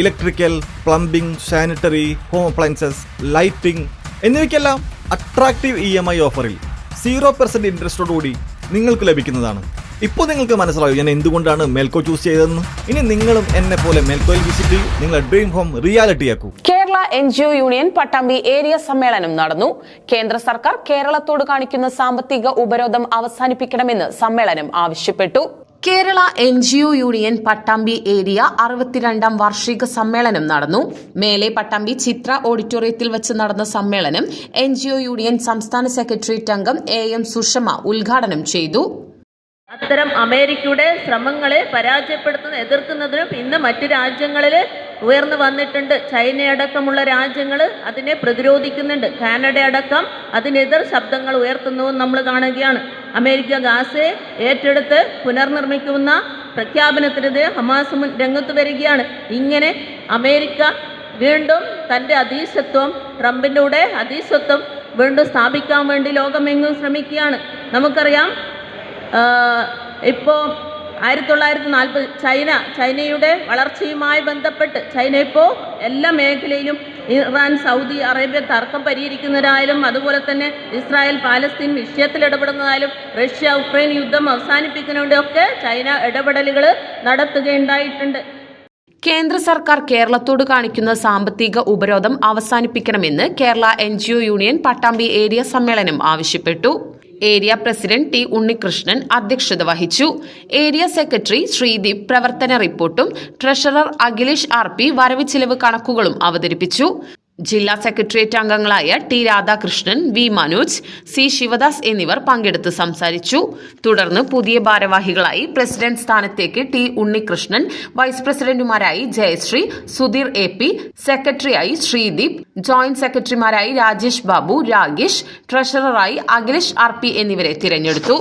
Electrical plumbing sanitary home appliances lighting എന്നിവയ്ക്കെല്ലാം attractive E M I ഓഫറിൽ zero percent ഇൻട്രസ്റ്റോടുകൂടി നിങ്ങൾക്ക് ലഭിക്കുന്നതാണ്. ഇപ്പോൾ നിങ്ങൾക്ക് മനസ്സിലാവും ഞാൻ എന്തുകൊണ്ടാണ് മെൽക്കോ ചൂസ് ചെയ്തതെന്ന്? ഇനി നിങ്ങളും എന്നെ പോലെ മേൽക്കോയിൽ വിസിറ്റ് ചെയ്യും. നിങ്ങളുടെ dream home reality ആക്കൂ. Kerala N G O union Pattambi area സമ്മേളനം നടന്നു. കേന്ദ്ര സർക്കാർ കേരളത്തോട് കാണിക്കുന്ന സാമ്പത്തിക ഉപരോധം അവസാനിപ്പിക്കണമെന്ന് സമ്മേളനം ആവശ്യപ്പെട്ടു. Kerala N G O union Pattambi area അറുപത്തിരണ്ടാം വാർഷിക സമ്മേളനം നടന്നു. മേലെ പട്ടാമ്പി ചിത്ര ഓഡിറ്റോറിയത്തിൽ വെച്ച് നടന്ന സമ്മേളനം എൻ ജി ഒ യൂണിയൻ സംസ്ഥാന സെക്രട്ടേറിയറ്റ് അംഗം എ എം സുഷമ ഉദ്ഘാടനം ചെയ്തു. അത്തരം അമേരിക്കയുടെ ശ്രമങ്ങളെ പരാജയപ്പെടുത്തുന്ന എതിർക്കുന്നതിനും ഇന്ന് മറ്റു രാജ്യങ്ങളിൽ ഉയർന്നു വന്നിട്ടുണ്ട്. ചൈനയടക്കമുള്ള രാജ്യങ്ങൾ അതിനെ പ്രതിരോധിക്കുന്നുണ്ട്. കാനഡ അടക്കം അതിനെതിർ ശബ്ദങ്ങൾ ഉയർത്തുന്നതും നമ്മൾ കാണുകയാണ്. അമേരിക്ക ഗാസയെ ഏറ്റെടുത്ത് പുനർനിർമ്മിക്കുന്ന പ്രഖ്യാപനത്തിനെതിരെ ഹമാസ് മുൻ രംഗത്ത് വരികയാണ്. ഇങ്ങനെ അമേരിക്ക വീണ്ടും തന്റെ അതീശത്വം ട്രംപിന്റെ അതീശത്വം വീണ്ടും സ്ഥാപിക്കാൻ വേണ്ടി ലോകമെങ്ങും ശ്രമിക്കുകയാണ്. നമുക്കറിയാം ഇപ്പോൾ ആയിരത്തി തൊള്ളായിരത്തി നാൽപ്പത് ചൈന ചൈനയുടെ വളർച്ചയുമായി ബന്ധപ്പെട്ട് ചൈന ഇപ്പോൾ എല്ലാ മേഖലയിലും ഇറാൻ സൗദി അറേബ്യ തർക്കം പരിഹരിക്കുന്നതിനായാലും അതുപോലെ തന്നെ ഇസ്രായേൽ പാലസ്തീൻ വിഷയത്തിൽ ഇടപെടുന്നതായാലും റഷ്യ ഉക്രൈൻ യുദ്ധം അവസാനിപ്പിക്കുന്നതിനൊക്കെ ചൈന ഇടപെടലുകൾ നടത്തുകയുണ്ടായിട്ടുണ്ട്. കേന്ദ്ര സർക്കാർ കേരളത്തോട് കാണിക്കുന്ന സാമ്പത്തിക ഉപരോധം അവസാനിപ്പിക്കണമെന്ന് Kerala N union Pattambi area സമ്മേളനം ആവശ്യപ്പെട്ടു. ഏരിയ പ്രസിഡന്റ് ടി ഉണ്ണികൃഷ്ണൻ അധ്യക്ഷത വഹിച്ചു. ഏരിയ സെക്രട്ടറി ശ്രീദീപ് പ്രവർത്തന റിപ്പോർട്ടും ട്രഷറർ അഖിലേഷ് ആർ പി വരവ് ചെലവ് കണക്കുകളും അവതരിപ്പിച്ചു. ജില്ലാ സെക്രട്ടേറിയറ്റ് അംഗങ്ങളായ T Radhakrishnan V Manoj C Sivadas എന്നിവർ പങ്കെടുത്ത് സംസാരിച്ചു. തുടർന്ന് പുതിയ ഭാരവാഹികളായി പ്രസിഡന്റ് സ്ഥാനത്തേക്ക് ടി ഉണ്ണികൃഷ്ണൻ വൈസ് പ്രസിഡന്റുമാരായി ജയശ്രീ സുധീർ എ പി സെക്രട്ടറിയായി ശ്രീദീപ് ജോയിന്റ് സെക്രട്ടറിമാരായി രാജേഷ് ബാബു രാഗേഷ് ട്രഷററായി അഖിലേഷ് ആർ പി എന്നിവരെ തിരഞ്ഞെടുത്തു.